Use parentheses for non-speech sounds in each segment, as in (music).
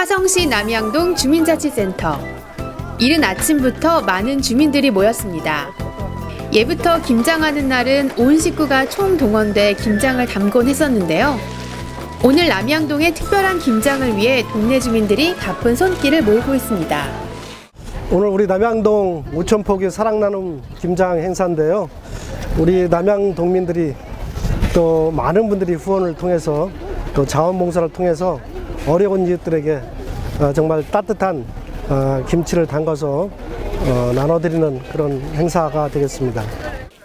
화성시 남양동 주민자치센터. 이른 아침부터 많은 주민들이 모였습니다. 예부터 김장하는 날은 온 식구가 총동원돼 김장을 담곤 했었는데요. 오늘 남양동의 특별한 김장을 위해 동네 주민들이 바쁜 손길을 모으고 있습니다. 오늘 우리 남양동 우천포기 사랑나눔 김장 행사인데요. 우리 남양동민들이 또 많은 분들이 후원을 통해서 또 자원봉사를 통해서 어려운 이웃들에게 어, 정말 따뜻한 어, 김치를 담가서 어, 나눠드리는 그런 행사가 되겠습니다.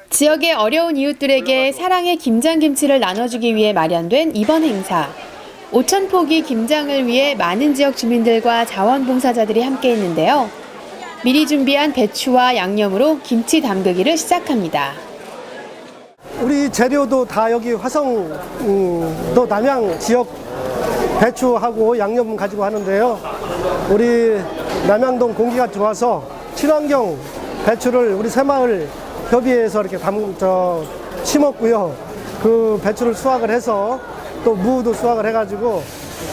지역의 어려운 이웃들에게 사랑의 김장 김치를 나눠주기 위해 마련된 이번 행사. 오천포기 김장을 위해 많은 지역 주민들과 자원봉사자들이 함께 했는데요. 미리 준비한 배추와 양념으로 김치 담그기를 시작합니다. 우리 재료도 다 여기 화성도 남양 지역 배추하고 양념 가지고 하는데요. 우리 남양동 공기가 좋아서 친환경 배추를 우리 새마을 협의회에서 이렇게 담, 저, 심었고요. 그 배추를 수확을 해서 또 무도 수확을 해가지고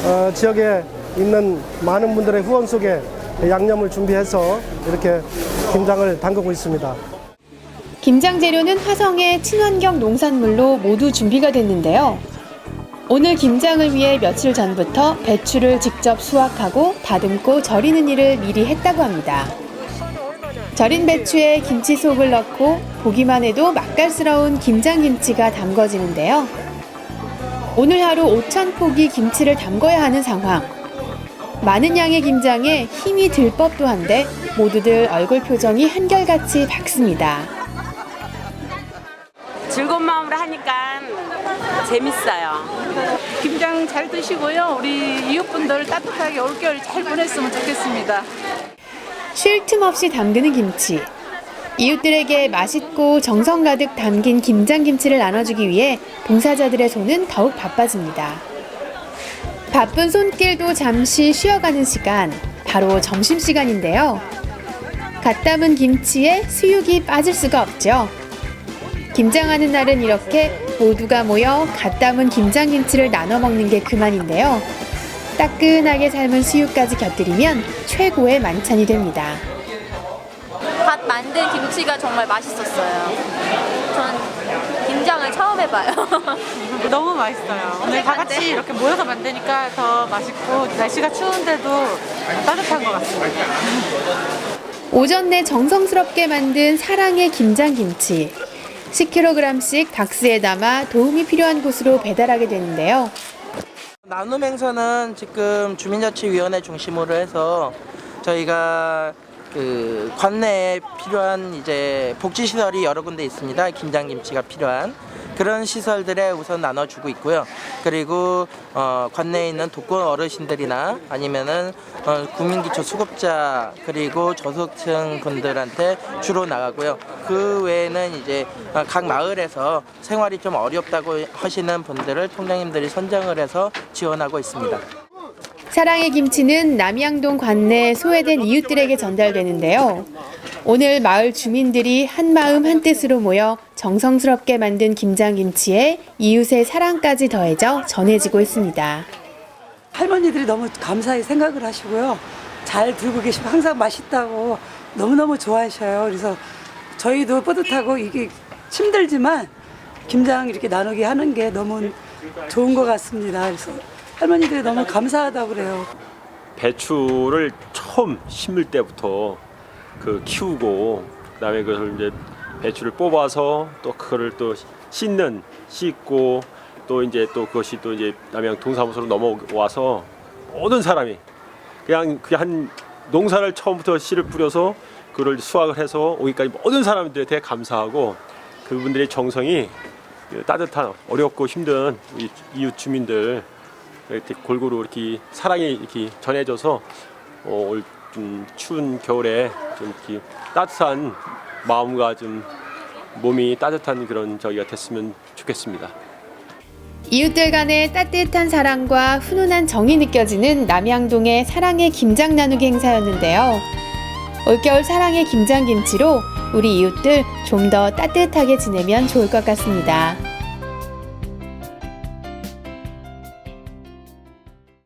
어, 지역에 있는 많은 분들의 후원 속에 양념을 준비해서 이렇게 김장을 담그고 있습니다. 김장 재료는 화성의 친환경 농산물로 모두 준비가 됐는데요. 오늘 김장을 위해 며칠 전부터 배추를 직접 수확하고 다듬고 절이는 일을 미리 했다고 합니다. 절인 배추에 김치 속을 넣고 보기만 해도 맛깔스러운 김장김치가 담궈지는데요. 오늘 하루 5천 포기 김치를 담궈야 하는 상황. 많은 양의 김장에 힘이 들 법도 한데 모두들 얼굴 표정이 한결같이 밝습니다. 즐거운 마음으로 하니까 재밌어요. 김장 잘 드시고요. 우리 이웃분들 따뜻하게 올겨울 잘 보냈으면 좋겠습니다. 쉴 틈 없이 담그는 김치. 이웃들에게 맛있고 정성 가득 담긴 김장 김치를 나눠주기 위해 봉사자들의 손은 더욱 바빠집니다. 바쁜 손길도 잠시 쉬어가는 시간, 바로 점심시간인데요. 갓 담은 김치에 수육이 빠질 수가 없죠. 김장하는 날은 이렇게 모두가 모여 갓 담은 김장김치를 나눠 먹는 게 그만인데요. 따끈하게 삶은 수육까지 곁들이면 최고의 만찬이 됩니다. 갓 만든 김치가 정말 맛있었어요. 전 김장을 처음 해봐요. (laughs) 너무 맛있어요. 오늘 다 같이 이렇게 모여서 만드니까 더 맛있고 날씨가 추운데도 따뜻한 것 같습니다. 오전 내 정성스럽게 만든 사랑의 김장김치. 10kg씩 박스에 담아 도움이 필요한 곳으로 배달하게 되는데요. 나눔 행사는 지금 주민자치위원회 중심으로 해서 저희가 그 관내에 필요한 이제 복지 시설이 여러 군데 있습니다. 김장김치가 필요한 그런 시설들에 우선 나눠주고 있고요. 그리고 어, 관내에 있는 독거 어르신들이나 아니면은 어, 국민기초 수급자 그리고 저소득층 분들한테 주로 나가고요. 그 외에는 이제 어, 각 마을에서 생활이 좀 어렵다고 하시는 분들을 통장님들이 선정을 해서 지원하고 있습니다. 사랑의 김치는 남양동 관내 소외된 이웃들에게 전달되는데요. 오늘 마을 주민들이 한 마음 한 뜻으로 모여 정성스럽게 만든 김장김치에 이웃의 사랑까지 더해져 전해지고 있습니다. 할머니들이 너무 감사히 생각을 하시고요. 잘 들고 계시고 항상 맛있다고 너무너무 좋아하셔요. 그래서 저희도 뿌듯하고 이게 힘들지만 김장 이렇게 나누게 하는 게 너무 좋은 것 같습니다. 그래서 할머니들이 너무 감사하다고 그래요. 배추를 처음 심을 때부터 그 키우고 그다음에 그걸 이제 배추를 뽑아서 또 그거를 또 씻는 씻고 또 이제 또 그것이 또 이제 남양 동사무소로 넘어와서 모든 사람이 그냥 그냥 한 농사를 처음부터 씨를 뿌려서 그걸 수확을 해서 오기까지 모든 사람들한테 감사하고 그분들의 정성이 그 따뜻한 어렵고 힘든 우리 이웃 주민들 이렇게 골고루 이렇게 사랑이 이렇게 전해져서 어, 올좀 추운 겨울에 좀 이렇게 따뜻한 마음과 좀 몸이 따뜻한 그런 저기가 됐으면 좋겠습니다. 이웃들 간의 따뜻한 사랑과 훈훈한 정이 느껴지는 남양동의 사랑의 김장 나누기 행사였는데요. 올겨울 사랑의 김장김치로 우리 이웃들 좀 더 따뜻하게 지내면 좋을 것 같습니다.